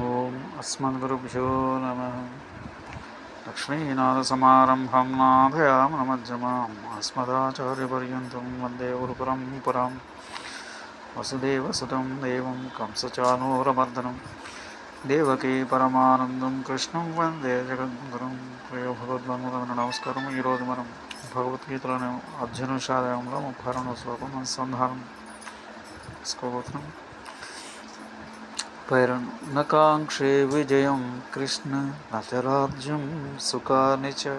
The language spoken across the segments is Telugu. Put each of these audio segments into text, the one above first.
ఓం అస్మద్గురుభ్యో నమ. లక్ష్మీనాథసమారంభం నాథయామనమధ్యమాం అస్మదాచార్యపర్యంతం వందే గురుపరంపరాం వసుదేవసుతం దేవం కంసచానూరమర్దనం. దేవకీ పరమానందం కృష్ణం వందే జగద్గురం. ప్రియ భగవద్బంధువులకు నమస్కారం. ఈరోజు మనం భగవద్గీతలోని అర్జునుషాదయంలో ముప్పై రెండవ శ్లోకం అనుసంధానం. తీసుకోబోతున్నాం పైరను న కాంక్షే విజయం కృష్ణ నచరాజ్యం సుఖాని చ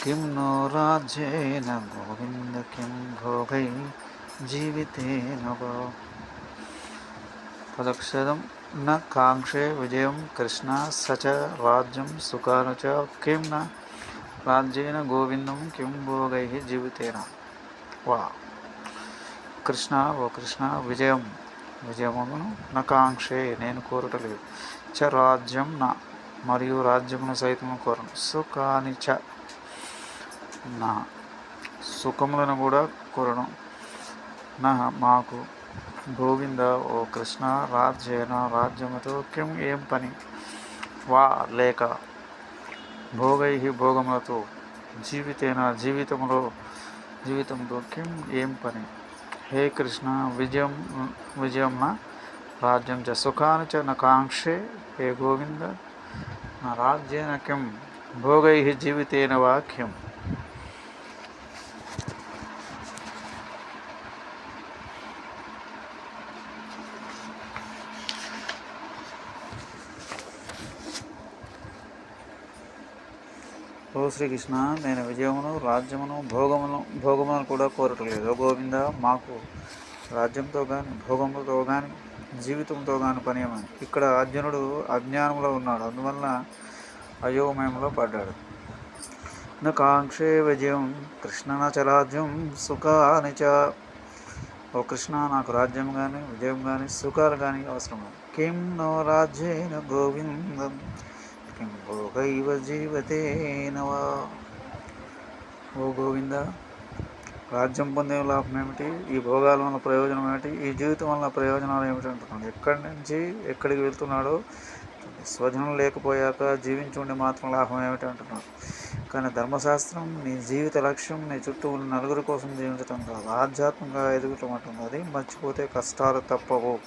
కిం నో రాజ్యేన గోవింద కిం భోగై జీవితేన వా పదక్షరం న కాంక్షే విజయం కృష్ణ సచ రాజ్యం సుఖాను చ కిం న రాజ్యేన గోవిందం కిం భోగై జీవితేన వా కృష్ణ ఓ కృష్ణ విజయం విజయమును నా కాంక్షే నేను కోరటలేదు. చ రాజ్యం నా మరియు రాజ్యమును సైతము కోరను. సుఖాని చ నా సుఖములను కూడా కోరను. నా మాకు గోవింద ఓ కృష్ణ రాజ్యేన రాజ్యముతో కిం ఏం పని? వా లేక భోగై భోగములతో జీవితేన జీవితములో జీవితంతో కిం ఏం పని? హే కృష్ణ విజయం విజయం నా రాజ్యం చ సుఖాని చ కాంక్షే హే గోవింద నా రాజ్యేన కిం భోగై జీవితేన వాక్యం ఓ శ్రీకృష్ణ నేను విజయమును రాజ్యమును భోగమును భోగమును కూడా కోరటలేదు. ఓ గోవింద మాకు రాజ్యంతో కానీ భోగములతో కానీ జీవితంతో కానీ పనియమని ఇక్కడ అర్జునుడు అజ్ఞానంలో ఉన్నాడు. అందువలన అయోమయంలో పడ్డాడు. నా కాంక్షే విజయం కృష్ణ చలాజ్యం రాజ్యం సుఖాని చ. ఓ కృష్ణ నాకు రాజ్యం కానీ విజయం కానీ సుఖాలు కానీ అవసరం కిం నో రాజ్యేన గోవిందం. కిం భోగైవ జీవతేనవా ఓ గోవింద రాజ్యం పొందే లాభం ఏమిటి? ఈ భోగాల వల్ల ప్రయోజనం ఏమిటి? ఈ జీవితం వల్ల ప్రయోజనాలు ఏమిటి అంటున్నాడు. ఎక్కడి నుంచి ఎక్కడికి వెళ్తున్నాడో స్వజనం లేకపోయాక జీవించి ఉండి మాత్రం లాభం ఏమిటి అంటున్నాడు. కానీ ధర్మశాస్త్రం నీ జీవిత లక్ష్యం నీ చుట్టూ ఉన్న నలుగురి కోసం జీవించటం కాదు. ఆధ్యాత్మికంగా ఎదుగుతాం అంటుంది అది మర్చిపోతే కష్టాలు తప్పవు.